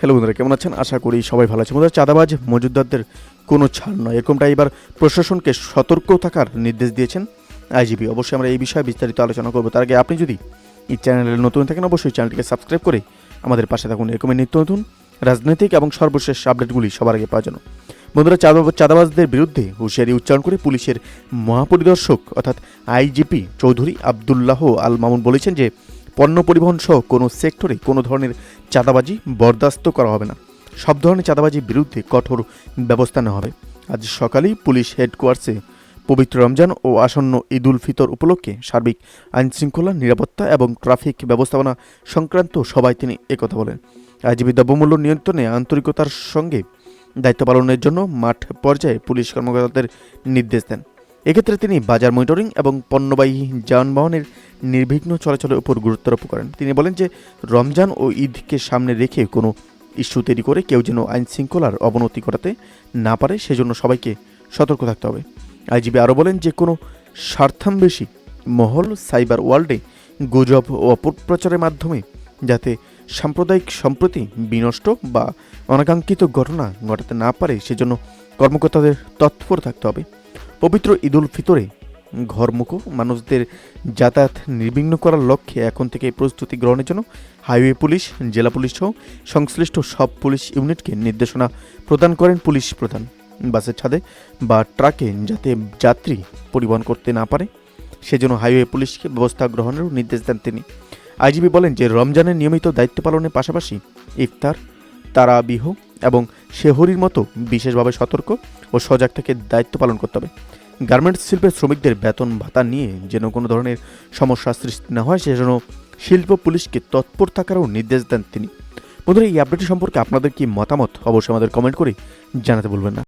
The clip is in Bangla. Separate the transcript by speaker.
Speaker 1: হ্যালো বন্ধুরা, কেমন আছেন? আশা করি সবাই ভালো আছেন। বন্ধুরা, চাঁদাবাজ মজুদদারদের কোনো ছাড় নয়। এরকমটা এবার প্রশাসনকে সতর্ক থাকার নির্দেশ দিয়েছেন আইজিপি। অবশ্যই আমরা এই বিষয়ে বিস্তারিত আলোচনা করব। তার আগে আপনি যদি এই চ্যানেলে নতুন থাকেন, অবশ্যই চ্যানেলটিকে সাবস্ক্রাইব করে আমাদের পাশে থাকুন। এরকমই নিত্য নতুন রাজনৈতিক এবং সর্বশেষ আপডেটগুলি সবার আগে পাওয়ার জন্য। বন্ধুরা, চাঁদা চাঁদাবাজদের বিরুদ্ধে হুঁশিয়ারি উচ্চারণ করে পুলিশের মহাপরিদর্শক অর্থাৎ আইজিপি চৌধুরী আবদুল্লাহ আল মামুন বলেছেন যে পণ্য পরিবহন সহ কোনো সেক্টরে কোনো ধরনের চাঁদাবাজি বরদাস্ত করা হবে না। সব ধরনের চাঁদাবাজির বিরুদ্ধে কঠোর ব্যবস্থা নেওয়া হবে। আজ সকালেই পুলিশ হেডকোয়ার্সে পবিত্র রমজান ও আসন্ন ঈদ উল ফিতর উপলক্ষে সার্বিক আইনশৃঙ্খলা, নিরাপত্তা এবং ট্রাফিক ব্যবস্থাপনা সংক্রান্ত সভায় তিনি একথা বলেন। আইজিবি দ্রব্যমূল্য নিয়ন্ত্রণে আন্তরিকতার সঙ্গে দায়িত্ব পালনের জন্য মাঠ পর্যায়ে পুলিশ কর্মকর্তাদের নির্দেশ দেন। এক্ষেত্রে তিনি বাজার মনিটরিং এবং পণ্যবাহী যানবাহনের নির্বিঘ্ন চলাচলের উপর গুরুত্ব আরোপ করেন। তিনি বলেন যে, রমজান ও ঈদকে সামনে রেখে কোনো ইস্যু তৈরি করে কেউ যেন আইন শৃঙ্খলার অবনতি ঘটাতে না পারে, সেজন্য সবাইকে সতর্ক থাকতে হবে। আইজিবি আরও বলেন যে, কোনো স্বার্থান্বেষী মহল সাইবার ওয়ার্ল্ডে গুজব ও অপপ্রচারের মাধ্যমে যাতে সাম্প্রদায়িক সম্প্রতি বিনষ্ট বা অনাকাঙ্ক্ষিত ঘটনা ঘটাতে না পারে, সেজন্য কর্মকর্তাদের তৎপর থাকতে হবে। পবিত্র ঈদুল ফিতরে ঘরমুখো, মানুষদের যাতায়াত নির্বিঘ্ন করার লক্ষ্যে এখন থেকে প্রস্তুতি গ্রহণের জন্য হাইওয়ে পুলিশ, জেলা পুলিশ সহ সংশ্লিষ্ট সব পুলিশ ইউনিটকে নির্দেশনা প্রদান করেন পুলিশ প্রধান। বাসের ছাদে বা ট্রাকে যাতে যাত্রী পরিবহন করতে না পারে, সেজন্য হাইওয়ে পুলিশকে ব্যবস্থা গ্রহণেরও নির্দেশ দেন তিনি। আইজিবি বলেন যে, রমজানের নিয়মিত দায়িত্ব পালনের পাশাপাশি ইফতার, তারাবিহ এবং শেহরির মতো বিশেষভাবে সতর্ক ও সজাগ থেকে দায়িত্ব পালন করতে হবে। গার্মেন্টস শিল্পের শ্রমিকদের বেতন ভাতা নিয়ে যেন কোনো ধরনের সমস্যা সৃষ্টি না হয়, সেজন্য শিল্প পুলিশকে তৎপর থাকারও নির্দেশ দেন তিনি। বন্ধুরা, এই আপডেট সম্পর্কে আপনাদের কি মতামত? অবশ্যই আমাদের কমেন্ট করে জানাতে বলবেন না।